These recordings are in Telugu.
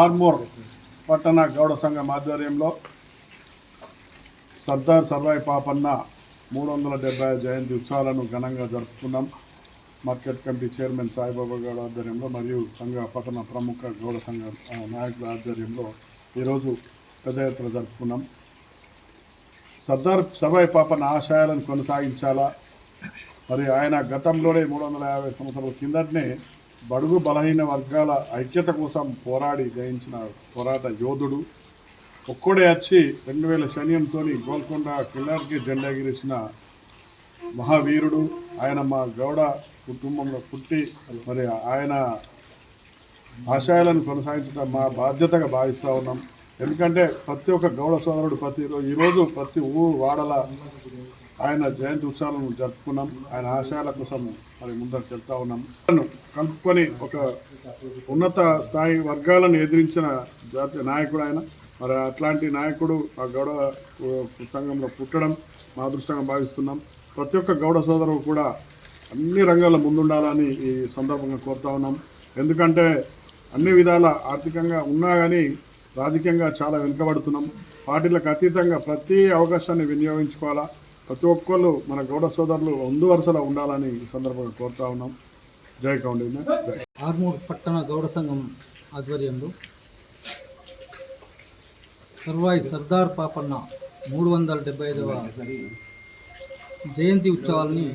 ఆర్మూర్ పట్టణ గౌడ సంఘం ఆధ్వర్యంలో సర్దార్ సర్వాయి పాపన్న మూడు వందల డెబ్బై జయంతి ఉత్సవాలను ఘనంగా జరుపుకున్నాం. Market committee chairman Saibaba Goud ఆధ్వర్యంలో మరియు సంఘ పట్టణ ప్రముఖ గౌడ సంఘ నాయకుల ఆధ్వర్యంలో ఈరోజు పెద్ద ఎత్తున జరుపుకున్నాం. సర్దార్ సర్వాయి పాపన్న ఆశయాలను కొనసాగించాలా? మరి ఆయన గతంలోనే మూడు వందల యాభై సంవత్సరాల కిందటనే బడుగు బలహీన వర్గాల ఐక్యత కోసం పోరాడి జయించిన పోరాట యోధుడు. ఒక్కడే వచ్చి రెండు వేల సైన్యంతో గోల్కొండ కిల్లార్కి జెండా ఎగిరేసిన మహావీరుడు. ఆయన మా గౌడ కుటుంబంలో పుట్టి మరి ఆయన ఆశయాలను కొనసాగించడం మా బాధ్యతగా భావిస్తూ ఉన్నాం. ఎందుకంటే ప్రతి ఒక్క గౌడ సోదరుడు ప్రతి ఈరోజు ప్రతి ఊరు వాడల ఆయన జయంతి ఉత్సవాలను జరుపుకున్నాం. ఆయన ఆశయాల కోసం మరి ముందరకు చెప్తా ఉన్నాం. తను కలుపుకొని ఒక ఉన్నత స్థాయి వర్గాలను ఎదిరించిన జాతీయ నాయకుడు ఆయన. మరి అట్లాంటి నాయకుడు ఆ గౌడ సంఘంలో పుట్టడం మా అదృష్టంగా భావిస్తున్నాం. ప్రతి ఒక్క గౌడ సోదరుడు కూడా అన్ని రంగాల్లో ముందుండాలని ఈ సందర్భంగా కోరుతా ఉన్నాం. ఎందుకంటే అన్ని విధాల ఆర్థికంగా ఉన్నా కానీ రాజకీయంగా చాలా వెనుకబడుతున్నాం. పార్టీలకు అతీతంగా ప్రతి అవకాశాన్ని వినియోగించుకోవాలా? ప్రతి ఒక్కళ్ళు మన గౌడ సోదరులు ముందు వరుసలో ఉండాలని ఈ సందర్భంగా కోరుతా ఉన్నాం. జై కౌండిన్య. జై. ఆర్మూర్ పట్టణ గౌడ సంఘం ఆధ్వర్యంలో సర్వాయి సర్దార్ పాపన్న మూడు వందల డెబ్బై ఐదవ జయంతి ఉత్సవాలని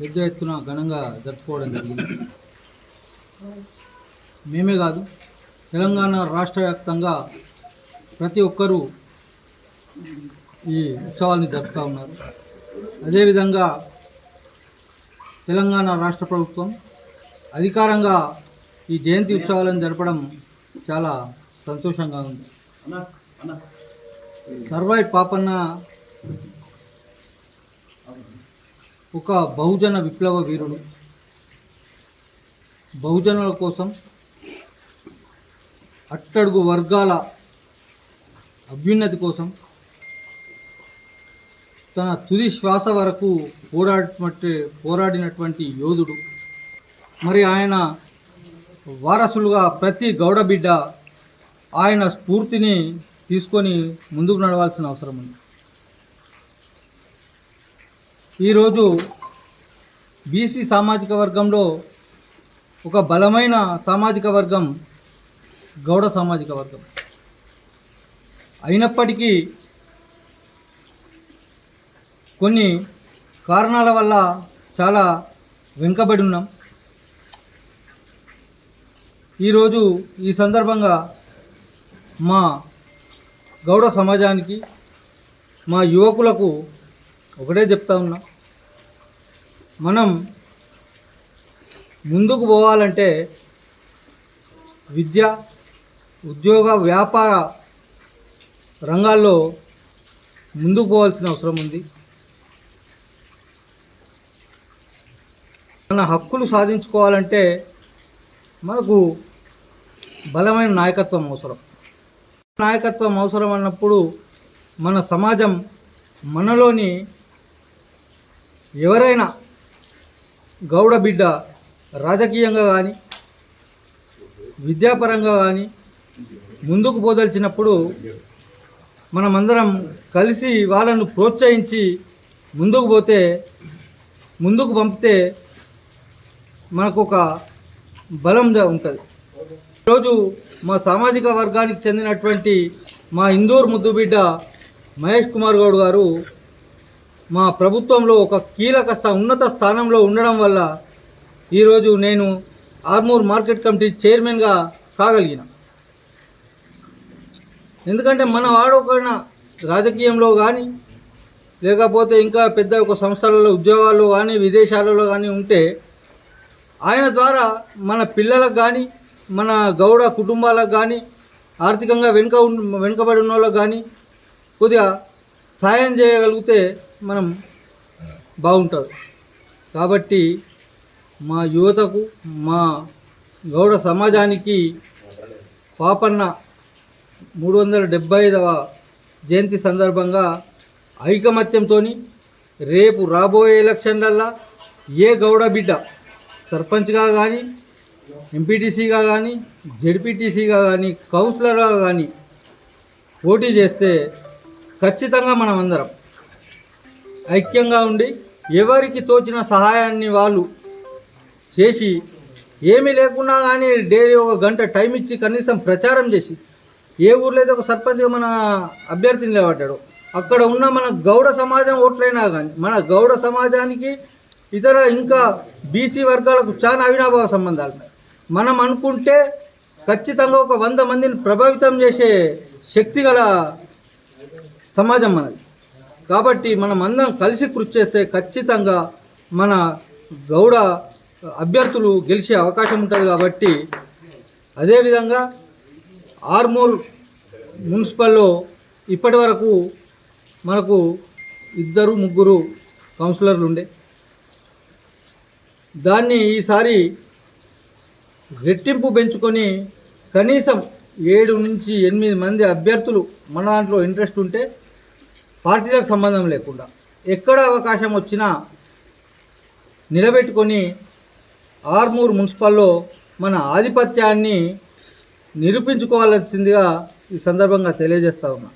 పెద్ద ఎత్తున ఘనంగా జరుపుకోవడం జరిగింది. మేమే కాదు తెలంగాణ రాష్ట్ర వ్యాప్తంగా ప్రతి ఒక్కరూ ఈ ఉత్సవాల్ని జరుపుతూ ఉన్నారు. అదేవిధంగా తెలంగాణ రాష్ట్ర ప్రభుత్వం అధికారంగా ఈ జయంతి ఉత్సవాలను జరపడం చాలా సంతోషంగా ఉంది. సర్వాయి పాపన్న ఒక బహుజన విప్లవ వీరుడు. బహుజనుల కోసం అట్టడుగు వర్గాల అభ్యున్నతి కోసం తన తుది శ్వాస వరకు పోరాడినట్టు పోరాడినటువంటి యోధుడు. మరి ఆయన వారసులుగా ప్రతి గౌడ బిడ్డ ఆయన స్ఫూర్తిని తీసుకొని ముందుకు నడవాల్సిన అవసరం ఉంది. ఈరోజు బీసీ సామాజిక వర్గంలో ఒక బలమైన సామాజిక వర్గం గౌడ సామాజిక వర్గం. అయినప్పటికీ కొన్ని కారణాల వల్ల చాలా వెనుకబడి ఉన్నాం. ఈరోజు ఈ సందర్భంగా మా గౌడ సమాజానికి మా యువకులకు ఒకటే చెప్తా ఉన్నా. మనం ముందుకు పోవాలంటే విద్య ఉద్యోగ వ్యాపార రంగాల్లో ముందుకు పోవాల్సిన అవసరం ఉంది. మన హక్కులు సాధించుకోవాలంటే మనకు బలమైన నాయకత్వం అవసరం. నాయకత్వం అవసరం అన్నప్పుడు మన సమాజం మనలోని ఎవరైనా గౌడ బిడ్డ రాజకీయంగా కానీ విద్యాపరంగా కానీ ముందుకు పోదలిచినప్పుడు మనమందరం కలిసి వాళ్ళను ప్రోత్సహించి ముందుకు పోతే ముందుకు పంపితే మనకు ఒక బలం ఉంటుంది. ఈరోజు మా సామాజిక వర్గానికి చెందినటువంటి మా ఇందూర్ ముద్దుబిడ్డ మహేష్ కుమార్ గౌడ్ గారు మా ప్రభుత్వంలో ఒక కీలక స్థా ఉన్నత స్థానంలో ఉండడం వల్ల ఈరోజు నేను ఆర్మూర్ మార్కెట్ కమిటీ చైర్మన్గా కాగలిగిన. ఎందుకంటే మన వాడొకైనా రాజకీయంలో కానీ లేకపోతే ఇంకా పెద్ద ఒక సంస్థలలో ఉద్యోగాల్లో కానీ విదేశాలలో కానీ ఉంటే ఆయన ద్వారా మన పిల్లలకు కానీ మన గౌడ కుటుంబాలకు కానీ ఆర్థికంగా వెనుక వెనుకబడి ఉన్న వాళ్ళకి కానీ కొద్దిగా సాయం చేయగలిగితే మనం బాగుంటుంది. కాబట్టి మా యువతకు మా గౌడ సమాజానికి పాపన్న మూడు వందల డెబ్బై ఐదవ జయంతి సందర్భంగా ఐకమత్యంతో రేపు రాబోయే ఎలక్షన్లల్లో ఏ గౌడ బిడ్డ సర్పంచ్గా కానీ ఎంపీటీసీగా కానీ జెడ్పీటీసీగా కానీ కౌన్సిలర్గా కానీ పోటీ చేస్తే ఖచ్చితంగా మనం అందరం ఐక్యంగా ఉండి ఎవరికి తోచిన సహాయాన్ని వాళ్ళు చేసి ఏమీ లేకున్నా కానీ డైలీ ఒక గంట టైం ఇచ్చి కనీసం ప్రచారం చేసి ఏ ఊర్లో అయితే ఒక సర్పంచ్గా మన అభ్యర్థిని నిలబడ్డాడు అక్కడ ఉన్న మన గౌడ సమాజం ఓట్లైనా కానీ మన గౌడ సమాజానికి ఇతర ఇంకా బీసీ వర్గాలకు చాలా అవినాభావ సంబంధాలు ఉన్నాయి. మనం అనుకుంటే ఖచ్చితంగా ఒక వంద మందిని ప్రభావితం చేసే శక్తి గల సమాజం మనది. కాబట్టి మనం అందరం కలిసి కృషి చేస్తే ఖచ్చితంగా మన గౌడ అభ్యర్థులు గెలిచే అవకాశం ఉంటుంది కాబట్టి అదేవిధంగా ఆర్మూర్ మున్సిపల్లో ఇప్పటి వరకు మనకు ఇద్దరు ముగ్గురు కౌన్సిలర్లు ఉండే. దాన్ని ఈసారి రెట్టింపు పెంచుకొని కనీసం ఏడు నుంచి ఎనిమిది మంది అభ్యర్థులు మన దాంట్లో ఇంట్రెస్ట్ ఉంటే పార్టీలకు సంబంధం లేకుండా ఎక్కడ అవకాశం వచ్చినా నిలబెట్టుకొని ఆర్మూర్ మున్సిపల్లో మన ఆధిపత్యాన్ని నిరూపించుకోవాల్సిందిగా ఈ సందర్భంగా తెలియజేస్తా ఉన్నా.